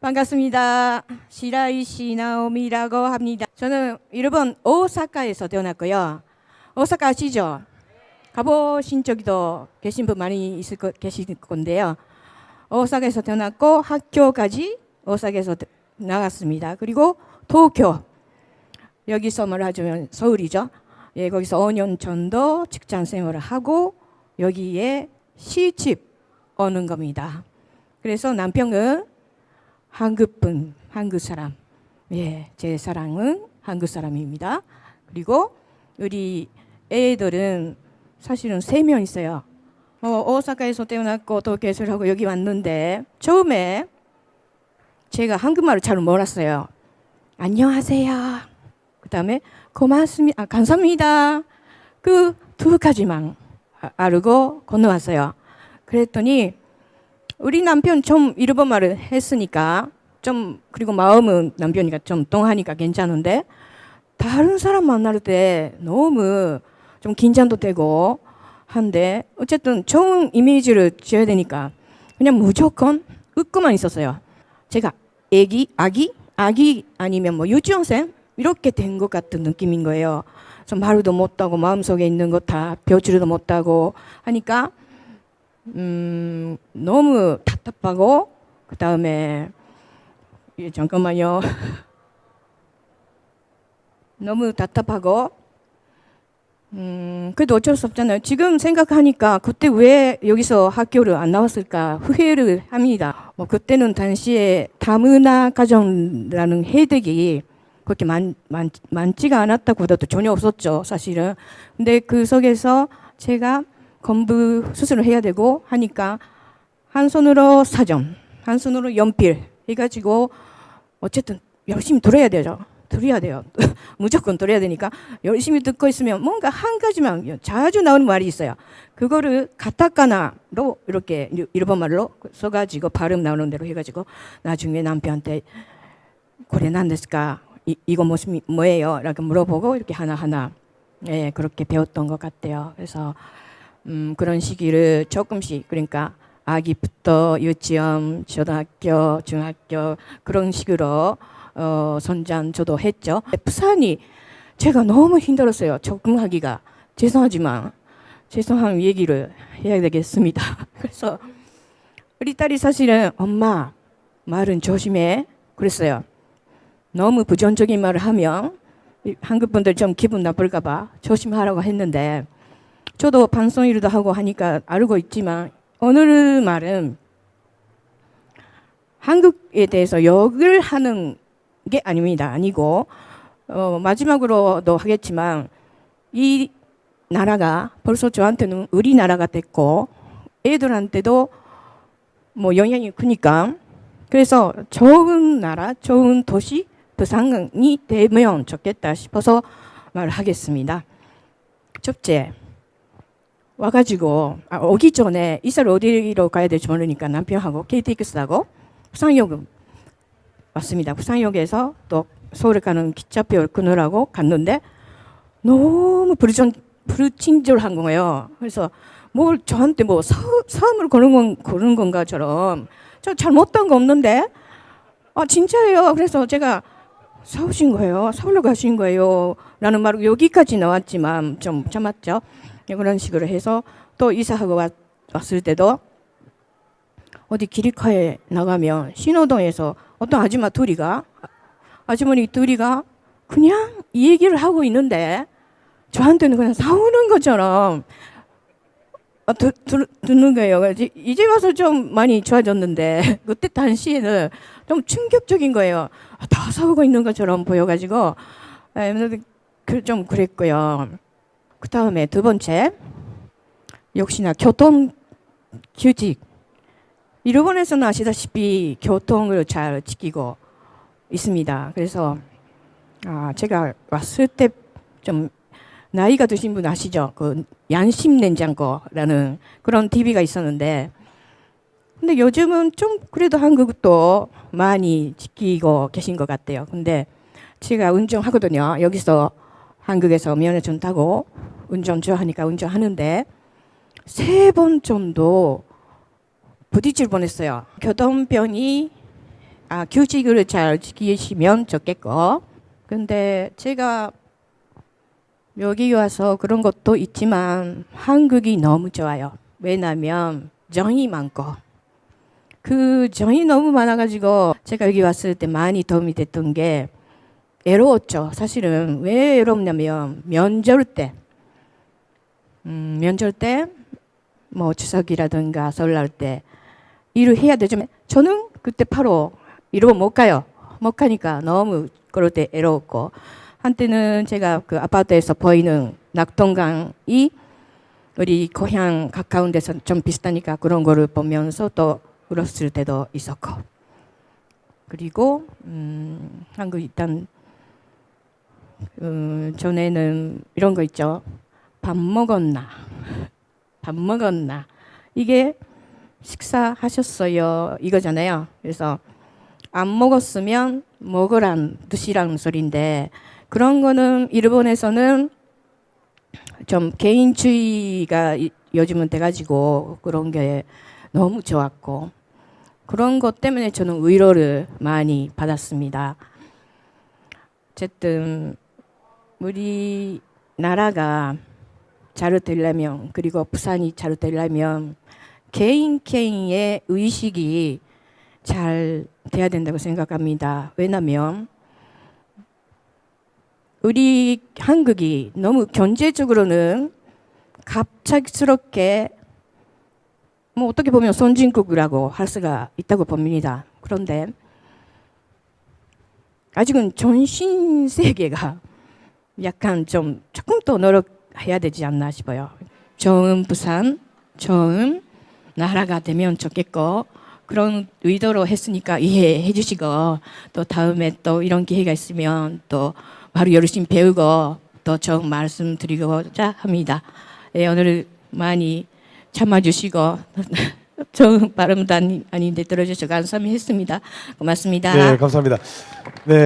반갑습니다. 시라이시 나오미라고 합니다. 저는 일본 오사카에서 태어났고요. 오사카 아시죠? 가보신 적도 계신 분 많이 있을 거, 계실 건데요. 오사카에서 태어났고 학교까지 오사카에서 태- 나갔습니다. 그리고 도쿄 여기서 말하자면 서울이죠. 예, 거기서 5년 정도 직장 생활을 하고 여기에 시집 오는 겁니다. 그래서 남편은 한국 분, 한국 사람. 예, 제 사랑은 한국 사람입니다. 그리고 우리 애들은 사실은 세 명 있어요. 어, 오사카에서 태어났고 도쿄에서 하고 여기 왔는데 처음에 제가 한국말을 잘 몰랐어요. 안녕하세요. 그 다음에 고맙습니다. 아, 감사합니다. 그 두 가지만 아- 알고 건너왔어요. 그랬더니 우리 남편 좀 일본말을 했으니까 좀 그리고 마음은 남편이가 좀 동하니까 괜찮은데 다른 사람 만날 때 너무 좀 긴장도 되고 한데 어쨌든 좋은 이미지를 지어야 되니까 그냥 무조건 웃고만 있었어요. 제가 애기, 아기, 아기 아니면 뭐 유치원생 이렇게 된 것 같은 느낌인 거예요. 좀 말도 못하고 마음속에 있는 거다 표출도 못하고 하니까 음, 너무 답답하고 그 다음에 예, 잠깐만요. 너무 답답하고 음, 그래도 어쩔 수 없잖아요. 지금 생각하니까 그때 왜 여기서 학교를 안 나왔을까 후회를 합니다. 뭐 그때는 당시에 다문화 가정이라는 혜택이 그렇게 많, 많, 많지가 않았다고 해도 전혀 없었죠, 사실은. 근데 그 속에서 제가 공부 수술을 해야 되고 하니까 한 손으로 사전, 한 손으로 연필 해가지고 어쨌든 열심히 들어야 되죠. 들어야 돼요. 무조건 들어야 되니까 열심히 듣고 있으면 뭔가 한 가지만 자주 나오는 말이 있어요. 그거를 가타카나로 이렇게 일- 일본말로 써가지고 발음 나오는 대로 해가지고 나중에 남편한테 고래 난데스까 이, 이거 무슨 뭐예요? 이렇게 물어보고 이렇게 하나 하나 예 그렇게 배웠던 것 같아요. 그래서 음, 그런 시기를 조금씩 그러니까 아기부터 유치원, 초등학교, 중학교 그런 식으로 어, 선장 저도 했죠. 부산이 제가 너무 힘들었어요. 적응하기가 죄송하지만 죄송한 얘기를 해야 되겠습니다. 그래서 우리 딸이 사실은 엄마 말은 조심해 그랬어요. 너무 부정적인 말을 하면 이 한국 분들 좀 기분 나쁠까봐 조심하라고 했는데 저도 방송 일도 하고 하니까 알고 있지만 오늘 말은 한국에 대해서 욕을 하는 게 아닙니다. 아니고 어, 마지막으로도 하겠지만 이 나라가 벌써 저한테는 우리나라가 됐고 애들한테도 뭐 영향이 크니까 그래서 좋은 나라, 좋은 도시, 부산이 되면 좋겠다 싶어서 말하겠습니다. 첫째, 와가지고 아, 오기 전에 이사를 어디로 가야 될지 모르니까 남편하고 KTX하고 부산역 왔습니다. 부산역에서 또 서울 가는 기차표 끊으라고 갔는데 너무 불전 불친절한 거예요. 그래서 뭘 저한테 뭐 사, 사음을 거는 건 거는 건가처럼 저 잘못한 거 없는데 아 진짜예요. 그래서 제가 사오신 거예요. 서울로 가신 거예요. 라는 말로 여기까지 나왔지만 좀 참았죠. 그런 식으로 해서 또 이사하고 왔, 왔을 때도 어디 기리카에 나가면 신호동에서 어떤 아줌마 둘이가 아주머니 둘이가 그냥 이 얘기를 하고 있는데 저한테는 그냥 싸우는 것처럼 어, 드, 드, 듣는 거예요. 이제 와서 좀 많이 좋아졌는데 그때 당시에는 좀 충격적인 거예요. 아, 다 싸우고 있는 것처럼 보여가지고 에, 근데 그- 좀 그랬고요. 그 다음에 두 번째 역시나 교통 규칙. 일본에서는 아시다시피 교통을 잘 지키고 있습니다. 그래서 아, 제가 왔을 때 좀 나이가 드신 분 아시죠? 그 양심 냉장고라는 그런 TV가 있었는데 근데 요즘은 좀 그래도 한국도 많이 지키고 계신 것 같아요. 근데 제가 운전하거든요. 여기서 한국에서 면허증 따고 운전 좋아하니까 운전하는데 세 번 정도 부딪힐 뻔했어요. 교통편이 아, 규칙을 잘 지키시면 좋겠고. 근데 제가 여기 와서 그런 것도 있지만 한국이 너무 좋아요. 왜냐면 정이 많고 그 정이 너무 많아가지고 제가 여기 왔을 때 많이 도움이 됐던 게 외로웠죠. 사실은 왜 외롭냐면 면접 때, 음, 면접 때 뭐 추석이라든가 설날 때 일을 해야 되죠. 저는 그때 바로 이러고 못 가요. 못 가니까 너무 그럴 때 외로웠고 한때는 제가 그 아파트에서 보이는 낙동강이 우리 고향 가까운 데서 좀 비슷하니까 그런 거를 보면서 또 울었을 때도 있었고 그리고 음, 한국 일단 음, 전에는 이런 거 있죠. 밥 먹었나? 밥 먹었나? 이게 식사하셨어요 이거잖아요. 그래서 안 먹었으면 먹으란 뜻이라는 소리인데 그런 거는 일본에서는 좀 개인주의가 이- 요즘은 돼가지고 그런 게 너무 좋았고 그런 것 때문에 저는 위로를 많이 받았습니다. 어쨌든 우리 나라가 잘 되려면 그리고 부산이 잘 되려면 개인 개인의 의식이 잘 돼야 된다고 생각합니다. 왜냐하면 우리 한국이 너무 경제적으로는 갑작스럽게 뭐 어떻게 보면 선진국이라고 할 수가 있다고 봅니다. 그런데 아직은 전신 세계가 약간 좀 조금 더 노력해야 되지 않나 싶어요. 좋은 부산, 좋은 나라가 되면 좋겠고 그런 의도로 했으니까 이해해 주시고 또 다음에 또 이런 기회가 있으면 또 바로 열심히 배우고 또 좋은 말씀 드리고자 합니다. 예, 오늘 많이 참아주시고 좋은 발음도 아닌데 들어주셔서 감사했습니다. 고맙습니다. 네, 감사합니다. 네.